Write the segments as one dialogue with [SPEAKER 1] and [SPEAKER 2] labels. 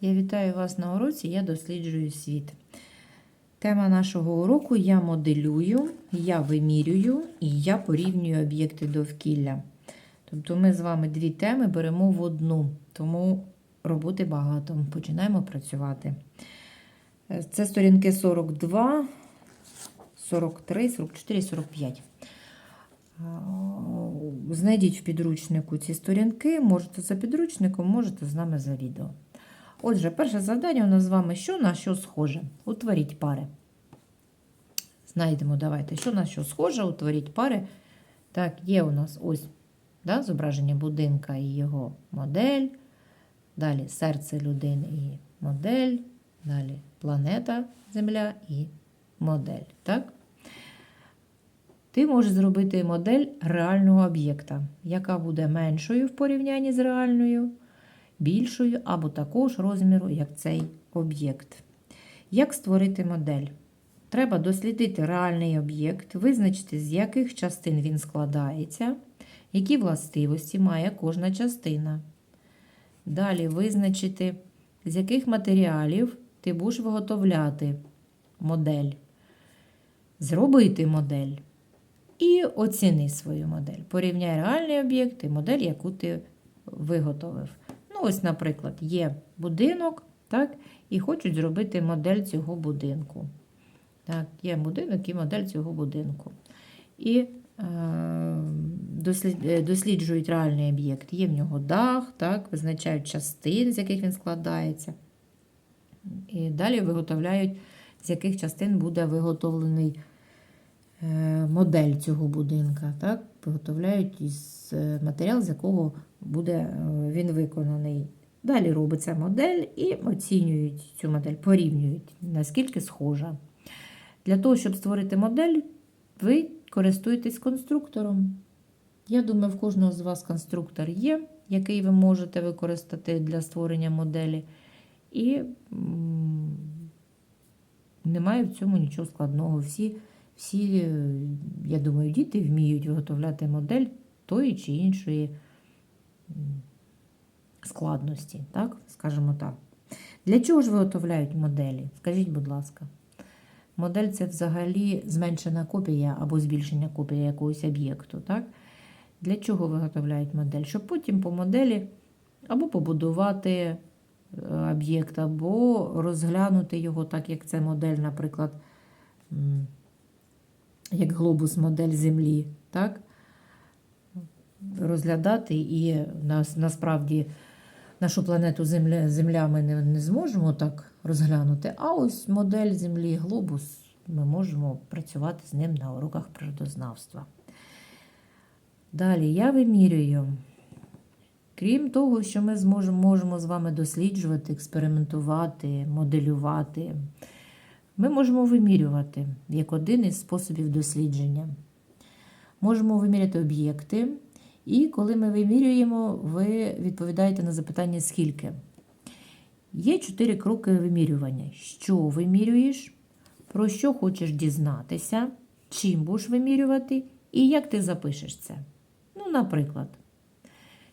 [SPEAKER 1] Я вітаю вас на уроці Я досліджую світ. Тема нашого уроку я моделюю, я вимірюю і я порівнюю об'єкти довкілля. Тобто ми з вами дві теми беремо в одну, тому роботи багато. Починаємо працювати. Це сторінки 42, 43, 44, 45. Знайдіть в підручнику ці сторінки, можете за підручником, можете з нами за відео. Отже, перше завдання у нас з вами що на що схоже. Утворіть пари. Знайдемо, давайте, що на що схоже, утворіть пари. Так, є у нас ось да, зображення будинка і його модель. Далі серце людини і модель. Далі планета Земля і модель. Так? Ти можеш зробити модель реального об'єкта, яка буде меншою в порівнянні з реальною, більшою або також розміру, як цей об'єкт. Як створити модель? Треба дослідити реальний об'єкт, визначити, з яких частин він складається, які властивості має кожна частина. Далі визначити, з яких матеріалів ти будеш виготовляти модель, зробити модель. І оціни свою модель. Порівняй реальний об'єкт і модель, яку ти виготовив. Ось, наприклад, є будинок, так, і хочуть зробити модель цього будинку. Так, Є будинок і модель цього будинку. І е, досліджують реальний об'єкт. Є в нього дах, так, визначають частини, з яких він складається. І далі виготовляють, з яких частин буде виготовлений модель цього будинка. Так? Виготовляють із матеріал, з якого буде він виконаний. Далі робиться модель і оцінюють цю модель, порівнюють, наскільки схожа. Для того, щоб створити модель, ви користуєтесь конструктором. Я думаю, в кожного з вас конструктор є, який ви можете використати для створення моделі. І немає в цьому нічого складного. Всі всі, я думаю, діти вміють виготовляти модель тої чи іншої складності, так? скажімо так. Для чого ж виготовляють моделі? Скажіть, будь ласка. Модель це взагалі зменшена копія або збільшення копії якогось об'єкту. так? Для чого виготовляють модель? Щоб потім по моделі або побудувати об'єкт, або розглянути його, так як це модель, наприклад як глобус модель Землі, так? розглядати і нас, насправді нашу планету Земля, Земля ми не, не зможемо так розглянути, а ось модель Землі, глобус, ми можемо працювати з ним на уроках природознавства. Далі я вимірюю. Крім того, що ми зможемо, можемо з вами досліджувати, експериментувати, моделювати. Ми можемо вимірювати як один із способів дослідження. Можемо виміряти об'єкти, і коли ми вимірюємо, ви відповідаєте на запитання скільки. Є чотири кроки вимірювання. Що вимірюєш, про що хочеш дізнатися, чим будеш вимірювати і як ти запишеш це. Ну, наприклад,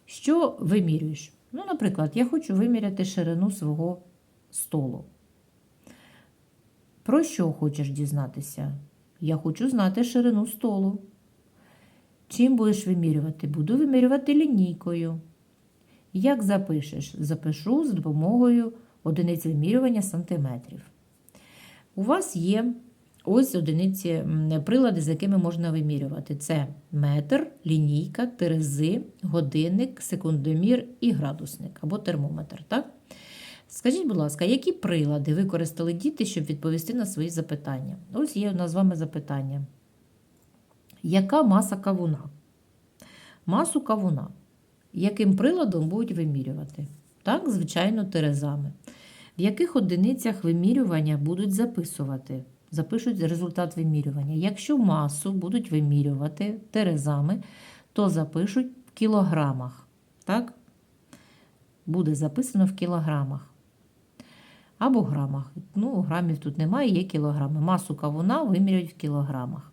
[SPEAKER 1] що вимірюєш? Ну, наприклад, я хочу виміряти ширину свого столу. Про що хочеш дізнатися? Я хочу знати ширину столу. Чим будеш вимірювати? Буду вимірювати лінійкою. Як запишеш? Запишу з допомогою одиниць вимірювання сантиметрів. У вас є ось одиниці прилади, з якими можна вимірювати. Це метр, лінійка, терези, годинник, секундомір і градусник або термометр. так? Скажіть, будь ласка, які прилади використали діти, щоб відповісти на свої запитання? Ось є у нас з вами запитання. Яка маса кавуна? Масу кавуна. Яким приладом будуть вимірювати? Так, звичайно, терезами. В яких одиницях вимірювання будуть записувати? Запишуть результат вимірювання. Якщо масу будуть вимірювати терезами, то запишуть в кілограмах. Так? Буде записано в кілограмах або грамах. Ну, грамів тут немає, є кілограми. Масу кавуна вимірюють в кілограмах.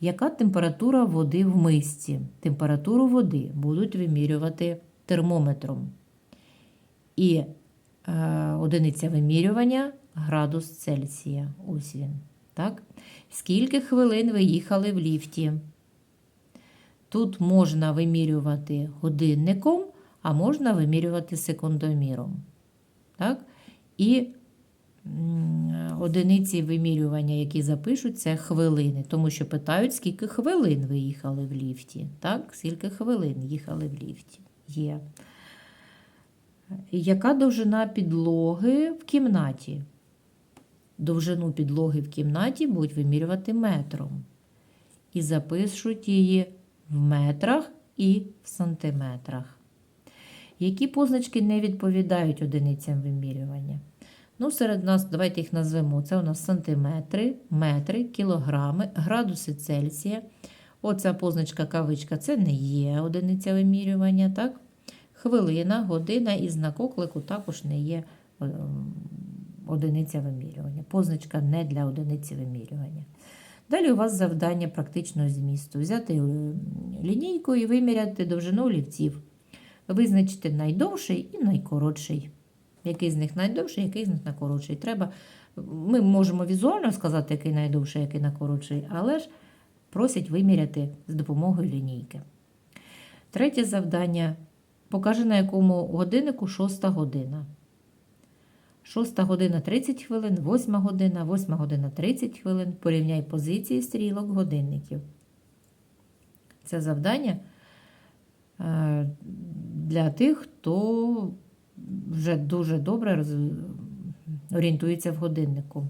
[SPEAKER 1] Яка температура води в мисці? Температуру води будуть вимірювати термометром. І е, одиниця вимірювання градус Цельсія. Ось він. Так? Скільки хвилин ви їхали в ліфті? Тут можна вимірювати годинником, а можна вимірювати секундоміром. Так? І одиниці вимірювання, які запишуть, це хвилини, тому що питають, скільки хвилин ви їхали в ліфті. Так? Скільки хвилин їхали в ліфті? Є. Яка довжина підлоги в кімнаті? Довжину підлоги в кімнаті будуть вимірювати метром. І запишуть її в метрах і в сантиметрах. Які позначки не відповідають одиницям вимірювання? Ну, серед нас, давайте їх назвемо. Це у нас сантиметри, метри, кілограми, градуси Цельсія. Оця позначка кавичка це не є одиниця вимірювання, так? Хвилина, година і знак оклику також не є е, одиниця вимірювання. Позначка не для одиниці вимірювання. Далі у вас завдання практичного змісту. Взяти е, лінійку і виміряти довжину олівців. Визначити найдовший і найкоротший. Який з них найдовший, який з них найкоротший. Треба, ми можемо візуально сказати, який найдовший, який найкоротший, але ж просять виміряти з допомогою лінійки. Третє завдання. Покажи, на якому годиннику шоста година. Шоста година 30 хвилин, восьма година, восьма година 30 хвилин. Порівняй позиції стрілок годинників. Це завдання для тих, хто вже дуже добре орієнтується в годиннику.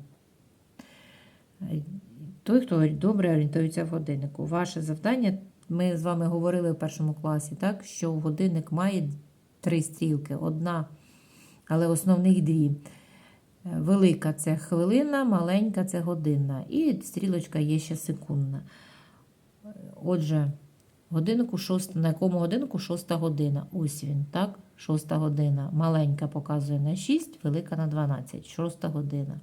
[SPEAKER 1] Той, хто добре орієнтується в годиннику. Ваше завдання, ми з вами говорили в першому класі, так, що годинник має три стрілки. Одна, але основних дві. Велика це хвилина, маленька це годинна. І стрілочка є ще секундна. Отже, годиннику шоста, на якому годиннику шоста година. Ось він, так? Шоста година. Маленька показує на 6, велика на 12. Шоста година.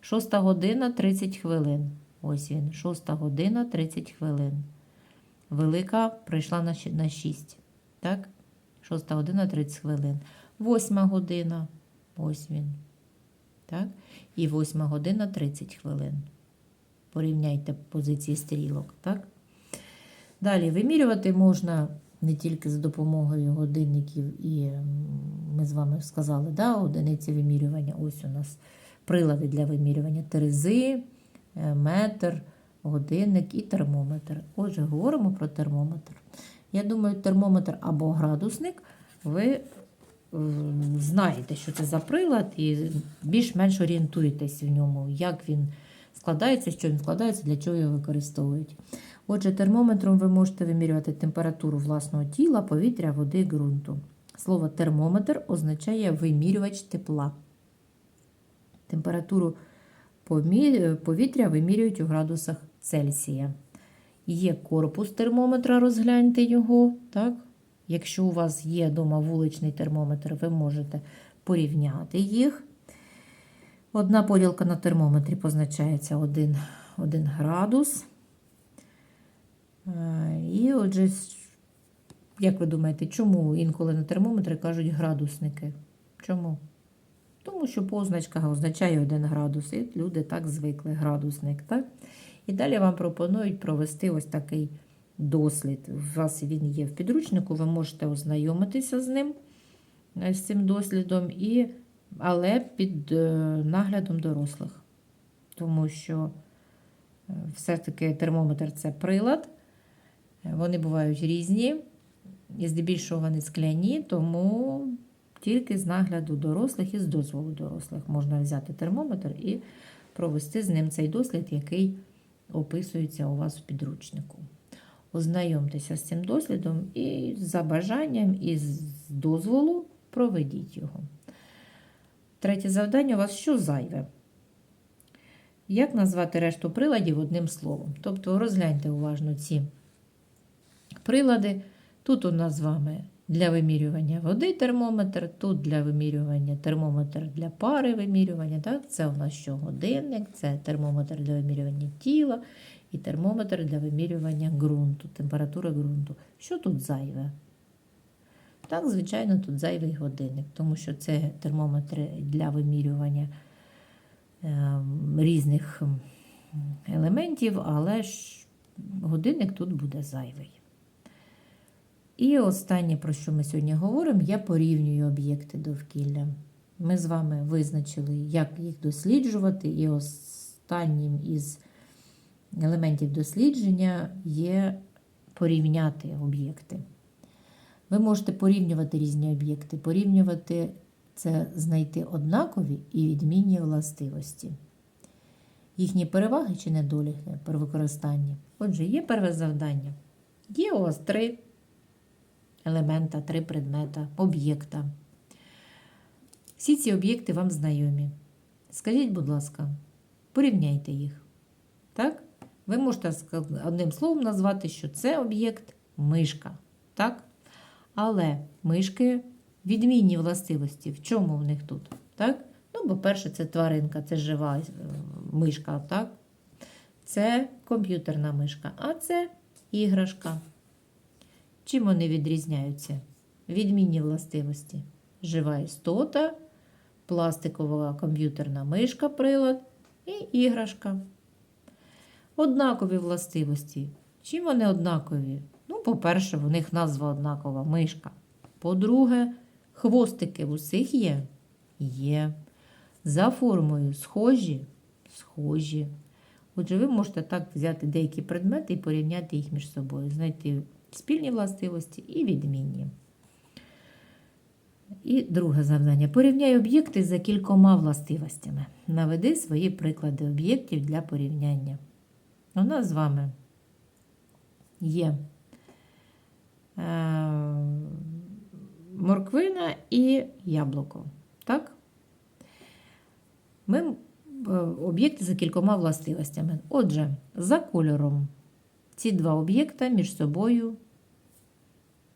[SPEAKER 1] Шоста година 30 хвилин. Ось він. Шоста година 30 хвилин. Велика прийшла на 6. Так? Шоста година 30 хвилин. Восьма година. Ось він. Так? І восьма година 30 хвилин. Порівняйте позиції стрілок. Так? Далі вимірювати можна не тільки з допомогою годинників, і ми з вами сказали, да, одиниці вимірювання. Ось у нас прилади для вимірювання терези, е, метр, годинник і термометр. Отже, говоримо про термометр. Я думаю, термометр або градусник ви знаєте, що це за прилад, і більш-менш орієнтуєтесь в ньому, як він складається, що він складається, для чого його використовують. Отже, термометром ви можете вимірювати температуру власного тіла, повітря, води, ґрунту. Слово термометр означає вимірювач тепла. Температуру повітря вимірюють у градусах Цельсія. Є корпус термометра, розгляньте його. Так? Якщо у вас є вдома вуличний термометр, ви можете порівняти їх. Одна поділка на термометрі позначається 1, 1 градус. Е, І отже, як ви думаєте, чому інколи на термометри кажуть градусники? Чому? Тому що позначка означає 1 градус, і люди так звикли, градусник. Так? І далі вам пропонують провести ось такий дослід. У вас він є в підручнику, ви можете ознайомитися з ним, е, з цим дослідом, і, але під е, наглядом дорослих. Тому що е, все-таки термометр це прилад. Вони бувають різні, і здебільшого вони скляні, тому тільки з нагляду дорослих і з дозволу дорослих можна взяти термометр і провести з ним цей дослід, який описується у вас в підручнику. Ознайомтеся з цим дослідом і за бажанням, і з дозволу проведіть його. Третє завдання у вас що зайве? Як назвати решту приладів одним словом? Тобто розгляньте уважно ці прилади. Тут у нас з вами для вимірювання води термометр, тут для вимірювання термометр для пари вимірювання. Так? Це у нас що годинник, це термометр для вимірювання тіла і термометр для вимірювання ґрунту, температури ґрунту. Що тут зайве? Так, звичайно, тут зайвий годинник, тому що це термометри для вимірювання е, різних елементів, але ж годинник тут буде зайвий. І останнє, про що ми сьогодні говоримо, я порівнюю об'єкти довкілля. Ми з вами визначили, як їх досліджувати, і останнім із елементів дослідження є порівняти об'єкти. Ви можете порівнювати різні об'єкти, порівнювати це знайти однакові і відмінні властивості. Їхні переваги чи недоліки при використанні. Отже, є перве завдання. Є у вас три елемента, три предмета, об'єкта. Всі ці об'єкти вам знайомі. Скажіть, будь ласка, порівняйте їх. Так? Ви можете одним словом назвати, що це об'єкт мишка. Так? Але мишки відмінні властивості. В чому в них тут? Так? Ну, по-перше, це тваринка, це жива е, мишка, так? Це комп'ютерна мишка, а це іграшка. Чим вони відрізняються? Відмінні властивості. Жива істота, пластикова комп'ютерна мишка, прилад і іграшка. Однакові властивості. Чим вони однакові? По-перше, в них назва однакова мишка. По-друге, хвостики в усіх є? Є. За формою схожі? Схожі. Отже, ви можете так взяти деякі предмети і порівняти їх між собою, знайти спільні властивості і відмінні. І друге завдання. Порівняй об'єкти за кількома властивостями. Наведи свої приклади об'єктів для порівняння. У нас з вами є морквина і яблуко. Так? Ми е, об'єкти за кількома властивостями. Отже, за кольором ці два об'єкта між собою,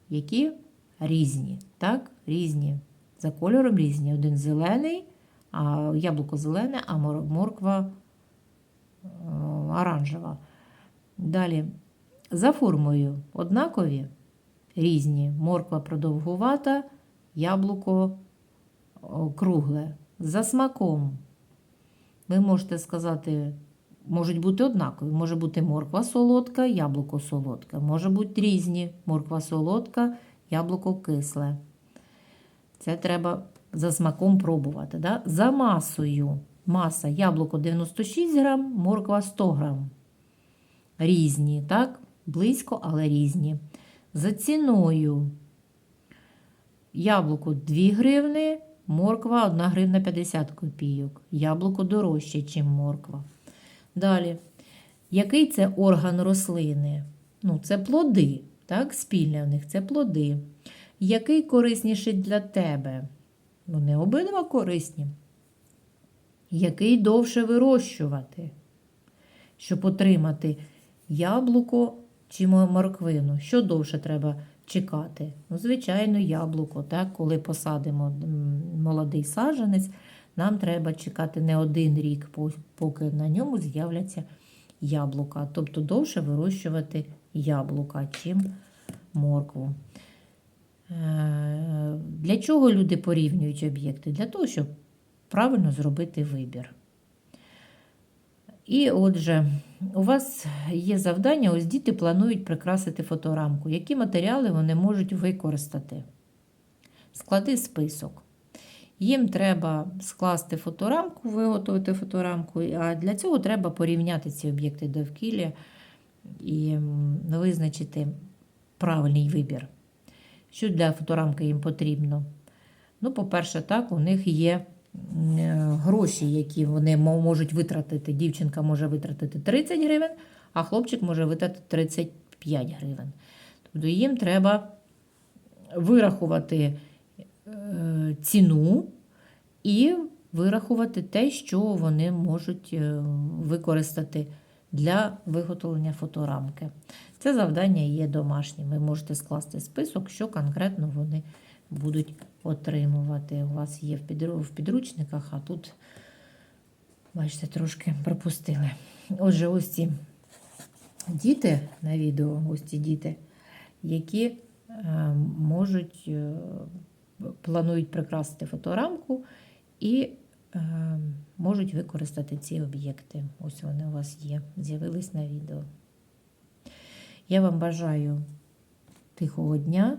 [SPEAKER 1] які різні. Так, різні. За кольором різні. Один зелений, а яблуко зелене, а морква е, оранжева. Далі, за формою однакові, різні. Морква продовгувата, яблуко о, кругле. За смаком. Ви можете сказати, можуть бути однакові. Може бути морква солодка, яблуко солодке. Може бути різні. Морква солодка, яблуко кисле. Це треба за смаком пробувати. Да? За масою. Маса яблуко 96 грам, морква 100 грам. Різні, так? Близько, але різні. За ціною. Яблуко 2 гривни, морква 1 гривна 50 копійок. Яблуко дорожче, ніж морква. Далі. Який це орган рослини? Ну, це плоди. Так, спільне в них це плоди. Який корисніший для тебе? Вони обидва корисні. Який довше вирощувати, щоб отримати яблуко чи морквину? Що довше треба чекати? Ну, звичайно, яблуко. Так? Коли посадимо молодий саджанець, нам треба чекати не один рік, поки на ньому з'являться яблука. Тобто довше вирощувати яблука, чим моркву. Е, Для чого люди порівнюють об'єкти? Для того, щоб правильно зробити вибір. І отже, у вас є завдання, ось діти планують прикрасити фоторамку. Які матеріали вони можуть використати? Склади список. Їм треба скласти фоторамку, виготовити фоторамку, а для цього треба порівняти ці об'єкти довкілля і визначити правильний вибір. Що для фоторамки їм потрібно? Ну, по-перше, так, у них є гроші, які вони можуть витратити. Дівчинка може витратити 30 гривень, а хлопчик може витратити 35 гривень. Тобто їм треба вирахувати е, ціну і вирахувати те, що вони можуть е, використати для виготовлення фоторамки. Це завдання є домашнім. Ви можете скласти список, що конкретно вони будуть отримувати. У вас є в підручниках, а тут, бачите, трошки пропустили. Отже, ось ці діти на відео, ось ці діти, які е, можуть, е, планують прикрасити фоторамку і е, можуть використати ці об'єкти. Ось вони у вас є, з'явились на відео. Я вам бажаю тихого дня.